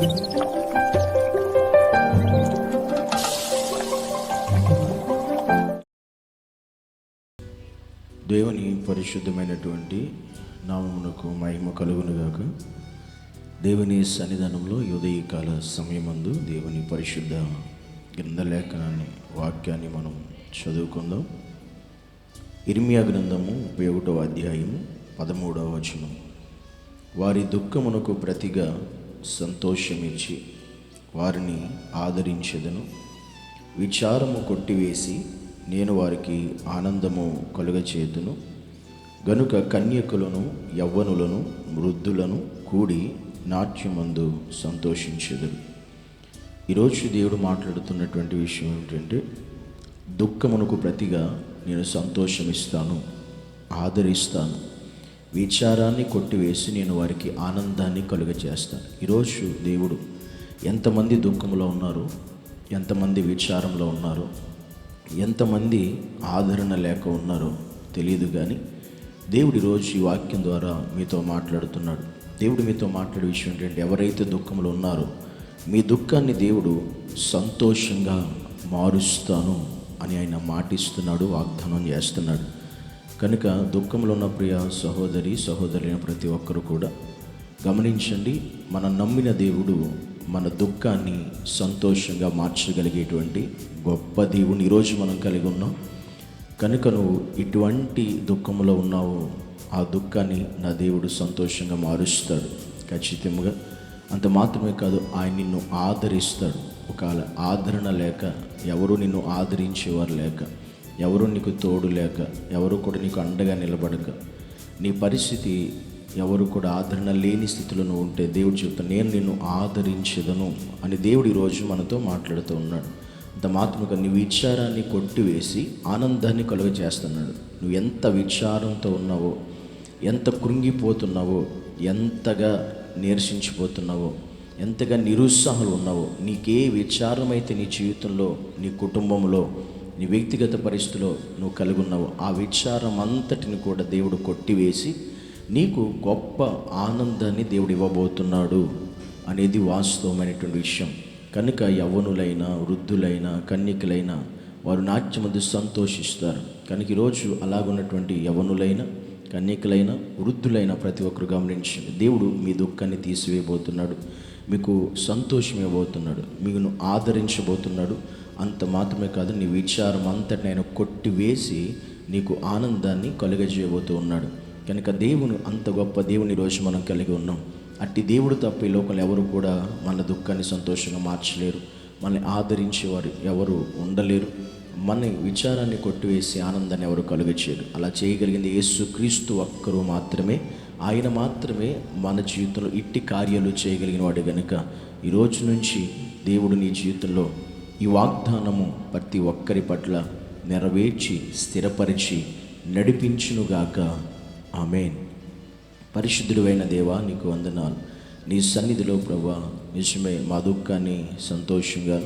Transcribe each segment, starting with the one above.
దేవుని పరిశుద్ధమైనటువంటి నామమునకు మహిమ కలుగునుగాక. దేవుని సన్నిధానంలో ఉదయకాల సమయమందు దేవుని పరిశుద్ధ గ్రంథలేఖనాన్ని వాక్యాన్ని మనం చదువుకుందాం. ఇర్మియా గ్రంథము ముప్పై ఒకటవ అధ్యాయము పదమూడవ వచనం. వారి దుఃఖమునకు ప్రతిగా సంతోషమిచ్చి వారిని ఆదరించెదను. విచారము కొట్టివేసి నేను వారికి ఆనందము కలుగచేతును. గనుక కన్యకులను యవ్వనులను వృద్ధులను కూడి నాట్యమందు సంతోషించెదరు. ఈరోజు దేవుడు మాట్లాడుతున్నటువంటి విషయం ఏమిటంటే దుఃఖమునకు ప్రతిగా నేను సంతోషమిస్తాను ఆదరిస్తాను. విచారాన్ని కొట్టివేసి నేను వారికి ఆనందాన్ని కలుగజేస్తాను. ఈరోజు దేవుడు ఎంతమంది దుఃఖంలో ఉన్నారు ఎంతమంది విచారంలో ఉన్నారు ఎంతమంది ఆదరణ లేక ఉన్నారో తెలియదు కానీ దేవుడు ఈరోజు ఈ వాక్యం ద్వారా మీతో మాట్లాడుతున్నాడు. దేవుడు మీతో మాట్లాడే విషయం ఏంటంటే ఎవరైతే దుఃఖంలో ఉన్నారో మీ దుఃఖాన్ని దేవుడు సంతోషంగా మారుస్తాను అని ఆయన మాటిస్తున్నాడు వాగ్దానం చేస్తున్నాడు. కనుక దుఃఖంలో ఉన్న ప్రియ సహోదరి సహోదరి ప్రతి ఒక్కరు కూడా గమనించండి మనం నమ్మిన దేవుడు మన దుఃఖాన్ని సంతోషంగా మార్చగలిగేటువంటి గొప్ప దేవుని ఈరోజు మనం కలిగి ఉన్నాం. కనుక నువ్వు ఇటువంటి దుఃఖంలో ఉన్నావు ఆ దుఃఖాన్ని నా దేవుడు సంతోషంగా మారుస్తాడు. ఖచ్చితంగా అంత మాత్రమే కాదు ఆయన నిన్ను ఆదరిస్తాడు. ఒకవేళ ఆదరణ లేక ఎవరు నిన్ను ఆదరించేవారు లేక ఎవరు నీకు తోడు లేక ఎవరు కూడా నీకు అండగా నిలబడక నీ పరిస్థితి ఎవరు కూడా ఆదరణ లేని స్థితిలో నువ్వు ఉంటే దేవుడు చెప్తా నేను నిన్ను ఆదరించదను అని దేవుడు ఈరోజు మనతో మాట్లాడుతూ ఉన్నాడు. అంత మాత్రమే నీ విచారాన్ని కొట్టివేసి ఆనందాన్ని కలుగజేస్తున్నాడు. నువ్వు ఎంత విచారంతో ఉన్నావో ఎంత కృంగిపోతున్నావో ఎంతగా నీరసించిపోతున్నావో ఎంతగా నిరుత్సాహాలు ఉన్నావో నీకే విచారమైతే నీ జీవితంలో నీ కుటుంబంలో నీ వ్యక్తిగత పరిస్థితిలో నువ్వు కలిగి ఉన్నావు ఆ విచారం అంతటిని కూడా దేవుడు కొట్టివేసి నీకు గొప్ప ఆనందాన్ని దేవుడు ఇవ్వబోతున్నాడు అనేది వాస్తవమైనటువంటి విషయం. కనుక యవ్వనులైనా వృద్ధులైనా కన్యకులైన వారు నాట్యమందు సంతోషిస్తారు. కనుక ఈరోజు అలాగున్నటువంటి యవ్వనులైన కన్యకులైన వృద్ధులైన ప్రతి ఒక్కరు గమనించండి. దేవుడు మీ దుఃఖాన్ని తీసివేయబోతున్నాడు. మీకు సంతోషం ఇవ్వబోతున్నాడు. మీకు ఆదరించబోతున్నాడు. అంత మాత్రమే కాదు నీ విచారం అంతటి నేను కొట్టివేసి నీకు ఆనందాన్ని కలుగజేయబోతూ ఉన్నాడు. కనుక దేవుని అంత గొప్ప దేవుని రోజు మనం కలిగి ఉన్నాం. అట్టి దేవుడు తప్ప ఈ లోకంలో ఎవరు కూడా మన దుఃఖాన్ని సంతోషంగా మార్చలేరు. మనల్ని ఆదరించేవారు ఎవరు ఉండలేరు. మన విచారాన్ని కొట్టివేసి ఆనందాన్ని ఎవరు కలుగచేయరు అలా చేయగలిగింది యేసు క్రీస్తు ఒక్కరు మాత్రమే. ఆయన మాత్రమే మన జీవితంలో ఇట్టి కార్యాలు చేయగలిగిన వాడు కనుక ఈ రోజు నుంచి దేవుడు నీ జీవితంలో ఈ వాగ్దానము ప్రతి ఒక్కరి పట్ల నెరవేర్చి స్థిరపరిచి నడిపించునుగాక. ఆమెన్. పరిశుద్ధుడైన దేవా నీకు వందనాలు. నీ సన్నిధిలో ప్రభా నిజమే మా దుఃఖాన్ని సంతోషంగా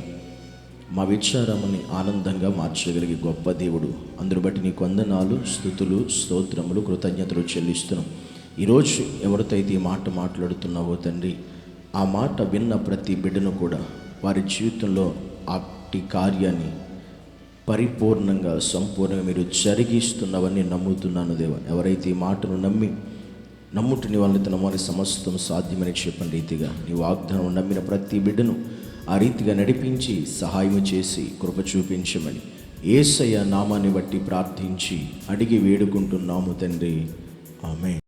మా విచారముని ఆనందంగా మార్చగలిగే గొప్ప దేవుడు. అందును బట్టి నీకు వందనాలు స్థుతులు స్తోత్రములు కృతజ్ఞతలు చెల్లిస్తున్నాం. ఈరోజు ఎవరితో అయితే ఈ మాట మాట్లాడుతున్నావో తండ్రి ఆ మాట విన్న ప్రతి బిడ్డను కూడా వారి జీవితంలో అట్టి కార్యాన్ని పరిపూర్ణంగా సంపూర్ణంగా మీరు జరిగిస్తున్నవన్నీ నమ్ముతున్నాను దేవ. ఎవరైతే ఈ మాటను నమ్మి నమ్ముటిని వాళ్ళని తన వారి సమస్తం సాధ్యమని చెప్పిన రీతిగా నీ వాగ్దానం నమ్మిన ప్రతి బిడ్డను ఆ రీతిగా నడిపించి సహాయం చేసి కృప చూపించమని ఏసయ్య నామాన్ని బట్టి ప్రార్థించి అడిగి వేడుకుంటున్నాము తండ్రి. ఆమె